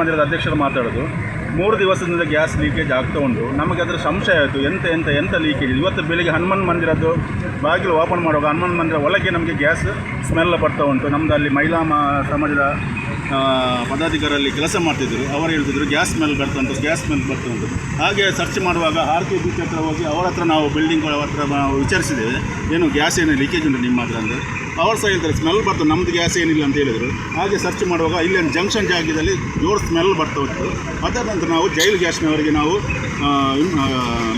ಮಂದಿರದ ಅಧ್ಯಕ್ಷರು ಮಾತಾಡೋದು. ಮೂರು ದಿವಸದಿಂದ ಗ್ಯಾಸ್ ಲೀಕೇಜ್ ಆಗ್ತಾ ಉಂಟು. ನಮಗೆ ಅದರ ಸಂಶಯ ಆಯಿತು. ಎಂತ ಎಂತ ಎಂತ ಲೀಕೇಜ್ ಇವತ್ತು ಬೆಳಿಗ್ಗೆ ಹನುಮಾನ್ ಮಂದಿರದ್ದು ಬಾಗಿಲು ಓಪನ್ ಮಾಡುವಾಗ ಹನುಮಾನ್ ಮಂದಿರ ಒಳಗೆ ನಮಗೆ ಗ್ಯಾಸ್ ಸ್ಮೆಲ್ ಬರ್ತಾ ಉಂಟು. ನಮ್ಮದು ಅಲ್ಲಿ ಮಹಿಳಾ ಸಮಾಜದ ಪದಾಧಿಕಾರಲ್ಲಿ ಕೆಲಸ ಮಾಡ್ತಿದ್ದರು ಅವರು ಹೇಳ್ತಿದ್ರು ಗ್ಯಾಸ್ ಸ್ಮೆಲ್ ಬರ್ತಂತ ಗ್ಯಾಸ್ ಸ್ಮೆಲ್ ಬರ್ತಂತ ಹಾಗೆ ಸರ್ಚ್ ಮಾಡುವಾಗ ಆರ್ ಕೆ ಬಿ ಹತ್ರ ಹೋಗಿ ಅವರ ಹತ್ರ ನಾವು ಬಿಲ್ಡಿಂಗ್ ಹತ್ರ ನಾವು ವಿಚಾರಿಸಿದ್ದೇವೆ. ಏನು ಗ್ಯಾಸ್ ಏನು ಲೀಕೇಜ್ ಉಂಟು ನಿಮ್ಮ ಹತ್ರ ಅಂದರೆ. ಅವ್ರು ಸಹ ಹೇಳ್ತಾರೆ ಸ್ಮೆಲ್ ಬರ್ತದೆ ನಮ್ಮದು ಗ್ಯಾಸ್ ಏನಿಲ್ಲ ಅಂತ ಹೇಳಿದರು. ಹಾಗೆ ಸರ್ಚ್ ಮಾಡುವಾಗ ಇಲ್ಲಿ ಒಂದು ಜಂಕ್ಷನ್ ಜಾಗದಲ್ಲಿ ಜೋರು ಸ್ಮೆಲ್ ಬರ್ತಾ ಹೋಗ್ತದೆ ಅದಾದ ನಂತರ ನಾವು ಜೈಲ್ ಗ್ಯಾಸ್ನವರಿಗೆ ನಾವು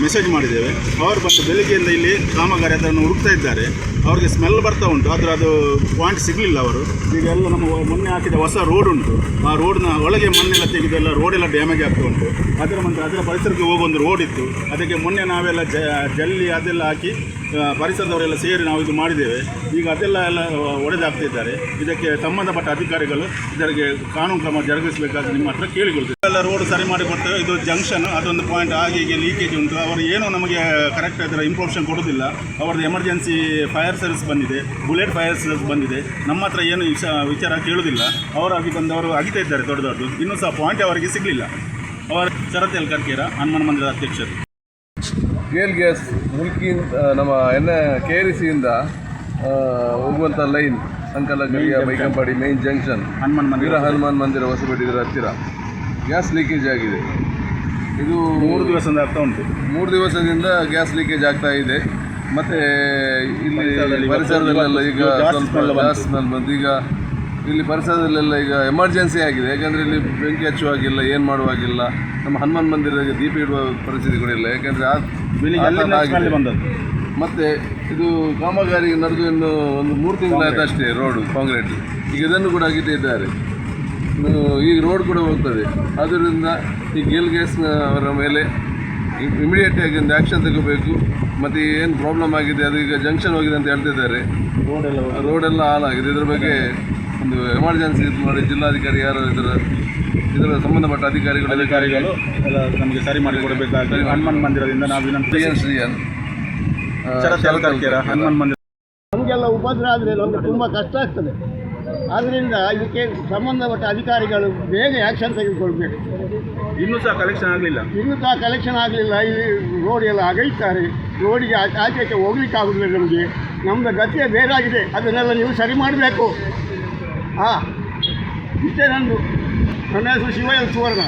ಮೆಸೇಜ್ ಮಾಡಿದ್ದೇವೆ. ಅವರು ಬಂದು ಬೆಳಿಗ್ಗೆಯಿಂದ ಇಲ್ಲಿ ಕಾಮಗಾರಿ ಅದನ್ನು ಹುಡುಕ್ತಾ ಇದ್ದಾರೆ. ಅವ್ರಿಗೆ ಸ್ಮೆಲ್ ಬರ್ತಾ ಉಂಟು, ಆದರೆ ಅದು ಪಾಯಿಂಟ್ ಸಿಗಲಿಲ್ಲ ಅವರು. ಈಗ ಎಲ್ಲ ನಮ್ಮ ಮೊನ್ನೆ ಹಾಕಿದ ಹೊಸ ರೋಡ್ ಉಂಟು. ಆ ರೋಡ್ನ ಒಳಗೆ ಮಣ್ಣೆಲ್ಲ ತೆಗೆದೆಲ್ಲ ರೋಡೆಲ್ಲ ಡ್ಯಾಮೇಜ್ ಆಗ್ತಾ ಉಂಟು. ಅದರ ಮುಂದೆ ಅದರ ಪರಿಸರಕ್ಕೆ ಹೋಗೋ ಒಂದು ರೋಡ್ ಇತ್ತು. ಅದಕ್ಕೆ ಮೊನ್ನೆ ನಾವೆಲ್ಲ ಜ, ಜಲ್ಲಿ ಅದೆಲ್ಲ ಹಾಕಿ ಪರಿಸರದವರೆಲ್ಲ ಸೇರಿ ನಾವು ಇದು ಮಾಡಿದ್ದೇವೆ. ಈಗ ಅದೆಲ್ಲ ಎಲ್ಲ ಒಡೆದಾಗ್ತಿದ್ದಾರೆ ಇದಕ್ಕೆ ಸಂಬಂಧಪಟ್ಟ ಅಧಿಕಾರಿಗಳು ಇದರಿಗೆ ಕಾನೂನು ಕ್ರಮ ಜರುಗಿಸಬೇಕಾದ್ರೆ ನಿಮ್ಮ ಹತ್ರ ಕೇಳಿಕೊಳ್ತೀವಿ ಎಲ್ಲ ರೋಡ್ ಸರಿ ಮಾಡಿ ಕೊಡ್ತೇವೆ. ಇದು ಜಂಕ್ಷನ್ ಅದೊಂದು ಪಾಯಿಂಟ್ ಹಾಗೆ ಹೀಗೆ ಲೀಕೇಜ್ ಉಂಟು. ಅವರು ಏನು ನಮಗೆ ಕರೆಕ್ಟ್ ಅದರ ಇನ್ಫಾರ್ಮೇಷನ್ ಕೊಡೋದಿಲ್ಲ. ಅವ್ರದ್ದು ಎಮರ್ಜೆನ್ಸಿ ಫೈರ್ ಸರ್ವಿಸ್ ಬಂದಿದೆ. ಬುಲೆಟ್ ಫೈರ್ ಸರ್ವಿಸ್ ಬಂದಿದೆ. ನಮ್ಮ ಹತ್ರ ಏನು ವಿಚಾರ ಕೇಳೋದಿಲ್ಲ. ಅವರಾಗಿ ಬಂದವರು ಅಗಿತಾ ಇದ್ದಾರೆ ದೊಡ್ಡ ದೊಡ್ಡದು. ಇನ್ನೂ ಸಹ ಪಾಯಿಂಟ್ ಅವರಿಗೆ ಸಿಗಲಿಲ್ಲ. ಅವರ ಶರತ್ ಕರ್ಕೀರಾ? ಹನುಮಾನ್ ಮಂದಿರದ ಅಧ್ಯಕ್ಷರು. ಗೇಲ್ ಗ್ಯಾಸ್ ಮುಲ್ಕಿ ನಮ್ಮ ಎನ್ ಕೆ ಆರ್ ಸಿಯಿಂದ ಹೋಗುವಂಥ ಲೈನ್ ಗಡಿಯಾ ಬೈಕಂಪಾಡಿ ಮೇನ್ ಜಂಕ್ಷನ್ ಹನುಮಾನ್ ಮಂದಿರ ಹನುಮಾನ್ ಮಂದಿರ ಹೊಸಪೇಟೆ ಇದರ ಹತ್ತಿರ. ಗ್ಯಾಸ್ ಲೀಕೇಜ್ ಆಗಿದೆ. ಇದು ಮೂರು ದಿವಸದಿಂದ ಆಗ್ತಾ ಉಂಟು. ಮೂರು ದಿವಸದಿಂದ ಗ್ಯಾಸ್ ಲೀಕೇಜ್ ಆಗ್ತಾ ಇದೆ. ಮತ್ತು ಇಲ್ಲಿ ಪರಿಸರದಲ್ಲಿ ಪರಿಸರದಲ್ಲೆಲ್ಲ ಈಗ ಸ್ವಲ್ಪ ಗ್ಯಾಸ್. ಸ್ಮೆಲ್ ಬಂತು ಈಗ ಇಲ್ಲಿ ಪರಿಸರದಲ್ಲೆಲ್ಲ ಈಗ ಎಮರ್ಜೆನ್ಸಿ ಆಗಿದೆ. ಯಾಕಂದರೆ ಇಲ್ಲಿ ಬೆಂಕಿ ಹಚ್ಚುವಾಗಿಲ್ಲ ಏನು ಮಾಡುವಾಗಿಲ್ಲ ನಮ್ಮ ಹನುಮಾನ್ ಮಂದಿರಕ್ಕೆ ದೀಪ ಇಡುವ ಪರಿಸ್ಥಿತಿ ಕೂಡ ಇಲ್ಲ. ಯಾಕಂದರೆ ಆ ಬೆಳಿಗ್ಗೆ ಬಂದದ್ದು. ಮತ್ತು ಇದು ಕಾಮಗಾರಿ ನಡೆದು ಇನ್ನು ಒಂದು ಮೂರು ತಿಂಗಳಾಯ್ತು ಅಷ್ಟೇ ರೋಡು ಕಾಂಕ್ರೀಟ್. ಈಗ ಇದನ್ನು ಕೂಡ ಅಗಿತಾ ಈಗ ರೋಡ್ ಕೂಡ ಹೋಗ್ತದೆ. ಆದ್ದರಿಂದ ಈ ಗೇಲ್ ಗ್ಯಾಸ್ ಅವರ ಮೇಲೆ ಇಮಿಡಿಯೇಟಾಗಿ ಒಂದು ಆ್ಯಕ್ಷನ್ ತಗೋಬೇಕು. ಮತ್ತು ಏನು ಪ್ರಾಬ್ಲಮ್ ಆಗಿದೆ ಅದು ಈಗ ಜಂಕ್ಷನ್ ಹೋಗಿದೆ ಅಂತ ಹೇಳ್ತಿದ್ದಾರೆ ರೋಡೆಲ್ಲ ರೋಡೆಲ್ಲ ರೋಡ್ ಎಲ್ಲ ಹಾಳಾಗಿದೆ ಇದ್ರ ಬಗ್ಗೆ ಒಂದು ಎಮರ್ಜೆನ್ಸಿ ಇದು ಮಾಡಿ ಜಿಲ್ಲಾಧಿಕಾರಿ ಯಾರು ಇದರ ಇದರ ಸಂಬಂಧಪಟ್ಟ ಅಧಿಕಾರಿಗಳು ಅಧಿಕಾರಿಗಳು ಎಲ್ಲ ನಮಗೆ ಸರಿ ಮಾಡಿ ಕೊಡಬೇಕಾಗಿ ಹನುಮಾನ್ ಮಂದಿರದಿಂದ ನಾವು ವಿನಂತಿ ಶ್ರೀಯನ್ ಹನುಮಾನ್ ಮಂದಿರ ನಮಗೆಲ್ಲ ಉಪದ್ರ ಆದರೆ ನಮಗೆ ತುಂಬ ಕಷ್ಟ ಆಗ್ತದೆ. ಆದ್ದರಿಂದ ಇದಕ್ಕೆ ಸಂಬಂಧಪಟ್ಟ ಅಧಿಕಾರಿಗಳು ಬೇಗ ಆ್ಯಕ್ಷನ್ ತೆಗೆದುಕೊಳ್ಬೇಕು. ಇನ್ನೂ ಸಹ ಕಲೆಕ್ಷನ್ ಆಗಲಿಲ್ಲ? ಇನ್ನೂ ಸಹ ಕಲೆಕ್ಷನ್ ಆಗಲಿಲ್ಲ. ಇಲ್ಲಿ ರೋಡ್ ಎಲ್ಲ ಅಗೈತಾರೆ. ರೋಡಿಗೆ ಆಚೆ ಹೋಗ್ಲಿಕ್ಕೆ ಆಗೋದಿಲ್ಲ ನಮಗೆ. ನಮ್ಮದು ಗತಿಯೇ ಬೇರಾಗಿದೆ. ಅದನ್ನೆಲ್ಲ ನೀವು ಸರಿ ಮಾಡಬೇಕು. ಹಾಂ ಇಷ್ಟೇ ನಂದು. ನನ್ನ ಹೆಸರು ಶಿವಯಲ್ ಸುವರ್ಣ.